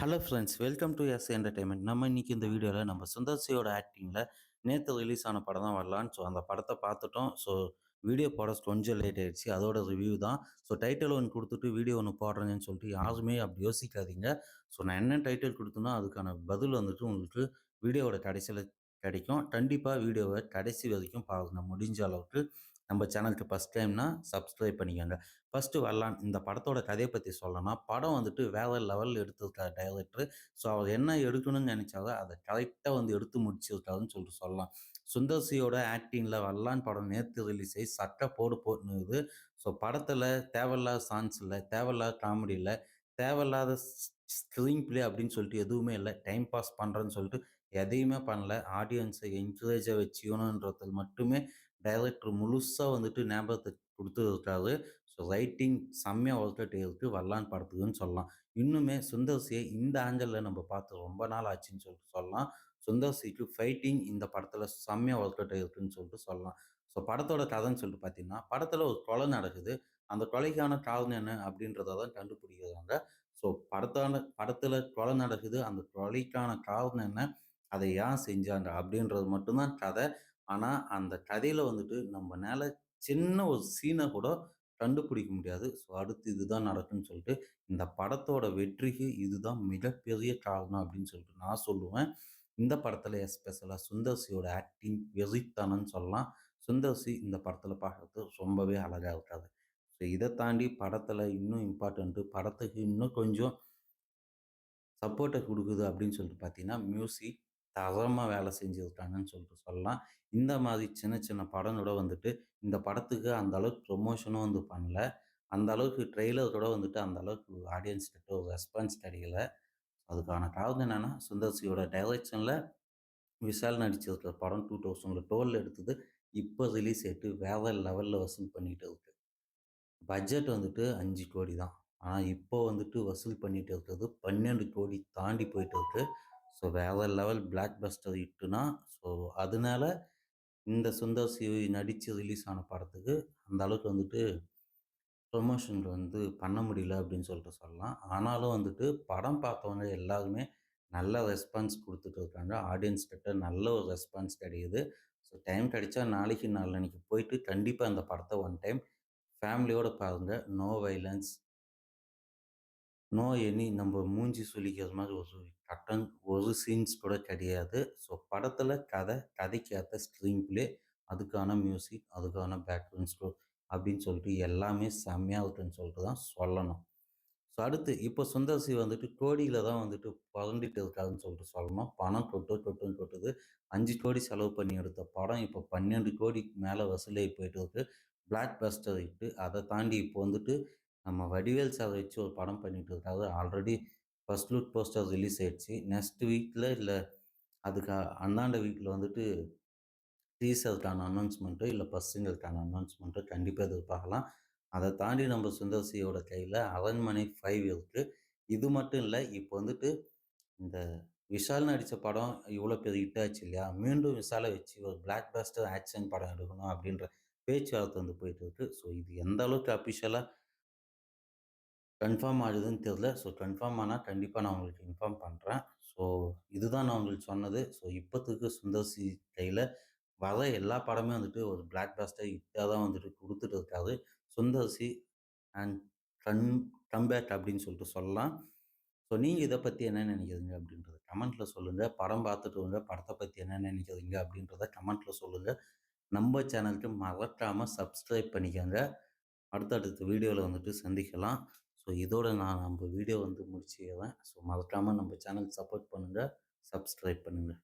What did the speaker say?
Hello friends welcome to S entertainment நம்ம இன்றைக்கி இந்த வீடியோவில் நம்ம சுந்தர்சியோட ஆக்டிங்கில் நேற்று ரிலீஸ் ஆன படம் தான் வரலான்னு ஸோ அந்த படத்தை பார்த்துட்டோம். ஸோ வீடியோ போட கொஞ்சம் லேட் ஆயிடுச்சு. அதோட ரிவ்யூ தான். ஸோ டைட்டில் ஒன்று கொடுத்துட்டு வீடியோ ஒன்று போடுறேங்கன்னு சொல்லிட்டு யாருமே அப்படி யோசிக்காதீங்க. ஸோ நான் என்ன டைட்டில் கொடுத்தனோ அதுக்கான பதில் வந்துட்டு உங்களுக்கு வீடியோவோட கடைசியில் கிடைக்கும். கண்டிப்பாக வீடியோவை கடைசி வரைக்கும் பாருங்கள் முடிஞ்ச அளவுக்கு நம்ம சேனலுக்கு ஃபஸ்ட் டைம்னா சப்ஸ்கிரைப் பண்ணிக்கோங்க. ஃபஸ்ட்டு வரலான் இந்த படத்தோட கதையை பற்றி சொல்லணும்னா படம் வந்துட்டு வேற லெவலில் எடுத்திருக்காரு டைரக்டர். ஸோ அவர் என்ன எடுக்கணும்னு நினச்சாலோ அதை கரெக்டாக வந்து எடுத்து முடிச்சிருக்காருன்னு சொல்லிட்டு சொல்லலாம். சுந்தர்சியோட ஆக்டிங்கில் வரலான் படம் நேற்று ரிலீஸ் ஆகி சட்டை போடு போட்டுனுது ஸோ படத்தில் தேவையில்லாத சாங்ஸ் இல்லை தேவையில்லாத காமெடி இல்லை தேவையில்லாத ஸ்க்ரீன் பிளே அப்படின்னு சொல்லிட்டு எதுவுமே இல்லை டைம் பாஸ் பண்ணுறேன்னு சொல்லிட்டு எதையுமே பண்ணல. ஆடியன்ஸை என்கரேஜை வச்சுக்கணுன்றது மட்டுமே டைரக்டர் முழுசாக வந்துட்டு ஞாபகத்தை கொடுத்துருக்காரு ஸோ ரைட்டிங் செம்மையாக ஒர்க் இருக்குது வரலான் படத்துக்குன்னு சொல்லலாம். இன்னுமே சுந்தர்சியை இந்த ஆங்கிளில் நம்ம பார்த்து ரொம்ப நாள் ஆச்சுன்னு சொல்லிட்டு சொல்லலாம். சுந்தர்சிக்கு ஃபைட்டிங் இந்த படத்தில் செம்மையாக ஒர்க் இருக்குன்னு சொல்லிட்டு சொல்லலாம். ஸோ படத்தோட கதைன்னு சொல்லிட்டு பார்த்தீங்கன்னா படத்தில் ஒரு கொலை நடக்குது. அந்த கொலைக்கான காரணம் என்ன அப்படின்றத தான் கண்டுபிடிக்கிறாங்க. ஸோ படத்தான படத்தில் கொலை நடக்குது. அந்த கொலைக்கான காரணம் என்ன? அதை ஏன் செஞ்சாங்க? அப்படின்றது மட்டும்தான் கதை. ஆனால் அந்த கதையில் வந்துட்டு நம்மனால சின்ன ஒரு சீனை கூட கண்டுபிடிக்க முடியாது. ஸோ அடுத்து இதுதான் நடக்குன்னு சொல்லிட்டு இந்த படத்தோட வெற்றிக்கு இதுதான் மிகப்பெரிய காரணம் அப்படின்னு சொல்லிட்டு நான் சொல்லுவேன். இந்த படத்தில் எஸ்பெஷலாக சுந்தர்சியோட ஆக்டிங் வெறித்தனம்னு சொல்லலாம். சுந்தர்சி இந்த படத்தில் பார்க்கறது ரொம்பவே அழகாக இருக்காது. ஸோ இதை தாண்டி படத்தில் இன்னும் இம்பார்ட்டண்ட்டு படத்துக்கு இன்னும் கொஞ்சம் சப்போர்ட்டை கொடுக்குது அப்படின்னு சொல்லிட்டு பார்த்தீங்கன்னா மியூசிக் தரமாக வேலை செஞ்சுருக்காங்கன்னு சொல்லிட்டு சொல்லலாம். இந்த மாதிரி சின்ன சின்ன படங்களோட வந்துட்டு இந்த படத்துக்கு அந்த அளவுக்கு ப்ரொமோஷனும் வந்து பண்ணல. அந்த அளவுக்கு ட்ரெய்லர் கூட வந்துட்டு அந்த அளவுக்கு ஆடியன்ஸ் கிட்ட ஒரு ரெஸ்பான்ஸ் கிடைக்கல. அதுக்கான காரணம் என்னென்னா சுந்தர்சியோட டைரக்ஷனில் விஷால் நடிச்சிருக்கிற படம் டூ தௌசண்ட் டுவெல் எடுத்தது இப்போ ரிலீஸ் ஆகிட்டு வேற லெவலில் வசூல் பண்ணிட்டு இருக்கு. பட்ஜெட் வந்துட்டு அஞ்சு கோடி தான். ஆனால் இப்போ வந்துட்டு வசூல் பண்ணிட்டு இருக்கிறது பன்னெண்டு கோடி தாண்டி போயிட்டு இருக்கு. ஸோ வேற லெவல் பிளாக் பஸ்டர் ஹிட்டுனா ஸோ அதனால இந்த சுந்தர் சிவி நடித்து ரிலீஸ் ஆன படத்துக்கு அந்த அளவுக்கு வந்துட்டு ப்ரொமோஷன் வந்து பண்ண முடியல அப்படின்னு சொல்லிட்டு சொல்லலாம். ஆனாலும் வந்துட்டு படம் பார்த்தவங்க எல்லாருமே நல்ல ரெஸ்பான்ஸ் கொடுத்துட்டு இருக்காங்க. ஆடியன்ஸ் கிட்ட நல்ல ஒரு ரெஸ்பான்ஸ் கிடைக்குது. ஸோ டைம் கிடைச்சா நாளைக்கு நாளன்னைக்கு போயிட்டு கண்டிப்பாக அந்த படத்தை ஒன் டைம் ஃபேமிலியோடு பாருங்கள் நோ வைலன்ஸ் நோ எனி நம்ம மூஞ்சி சொல்லிக்கிற மாதிரி ஒரு கட்டன் ஒரு சீன்ஸ் கூட கிடையாது. ஸோ படத்தில் கதை கதைக்காத ஸ்க்ரீன் பிளே அதுக்கான மியூசிக் அதுக்கான பேக்ரவுண்ட் ஸ்கோர் அப்படின்னு சொல்லிட்டு எல்லாமே செம்மையாக இருக்குன்னு சொல்லிட்டு தான் சொல்லணும். ஸோ அடுத்து இப்போ சுந்தர்சி வந்துட்டு கோடியில் தான் வந்துட்டு பறந்துட்டு இருக்காருன்னு சொல்லிட்டு சொல்லணும். பணம் கொட்டு கொட்டுன்னு கொட்டுது. அஞ்சு கோடி செலவு பண்ணி எடுத்த படம் இப்போ பன்னெண்டு கோடி மேலே வசூலாகி போயிட்டு இருக்கு. பிளாக் பஸ்டர் இட்டு அதை தாண்டி இப்போ வந்துட்டு நம்ம வடிவேல் சார் வச்சு ஒரு படம் பண்ணிட்டு இருக்காரு. Already first look poster release ஆயிடுச்சு. நெக்ஸ்ட் வீக்கில் இல்லை அதுக்கு அண்ணாண்ட வீக்கில் வந்துட்டு டீசருக்கான அனௌன்ஸ்மெண்ட்டோ இல்லை பஸ்ஸுங்களுக்கான அனௌன்ஸ்மெண்ட்டோ கண்டிப்பாக எதிர்பார்க்கலாம். அதை தாண்டி நம்ம சுந்தர்சியோட கையில் அரண்மனை ஃபைவ் இருக்குது இது மட்டும் இல்லை இப்போ வந்துட்டு இந்த விஷால் நடித்த படம் இவ்வளோ பெரிய ஹிட் ஆச்சு இல்லையா? மீண்டும் விஷாலை வச்சு ஒரு பிளாக் பாஸ்டர் ஆக்ஷன் படம் எடுக்கணும் அப்படின்ற பேச்சுவார்த்தை வந்து போயிட்டு இருக்கு. ஸோ இது எந்த அளவுக்கு அஃபிஷியலாக கன்ஃபார்ம் ஆகுதுன்னு தெரில ஸோ கன்ஃபார்ம் ஆனால் கண்டிப்பாக நான் உங்களுக்கு இன்ஃபார்ம் பண்ணுறேன் ஸோ இதுதான் நான் உங்களுக்கு சொன்னது. ஸோ இப்போத்துக்கு சுந்தர்சி கையில் வர எல்லா படமே வந்துட்டு ஒரு பிளாக் பாஸ்டர் ஹிட்டாக தான் வந்துட்டு கொடுத்துட்டு இருக்காது சுந்தர்சி அண்ட் கன் கம்பேக் அப்படின்னு சொல்லிட்டு சொல்லலாம். ஸோ நீங்கள் இதை பற்றி என்ன நினைக்கிறீங்க அப்படின்றத கமெண்ட்டில் சொல்லுங்கள் படம் பார்த்துட்டு வந்து படத்தை பற்றி என்ன நினைக்கிறீங்க அப்படின்றத கமெண்ட்டில் சொல்லுங்கள் நம்ம சேனலுக்கு மறக்காமல் சப்ஸ்கிரைப் பண்ணிக்கோங்க. அடுத்தடுத்த வீடியோவில் வந்துட்டு சந்திக்கலாம். ஸோ இதோட நான் நம்ம வீடியோ வந்து முடிச்சுக்கிறேன் ஸோ மறக்காமல் நம்ம சேனல் சப்போர்ட் பண்ணுங்கள் சப்ஸ்கிரைப் பண்ணுங்கள்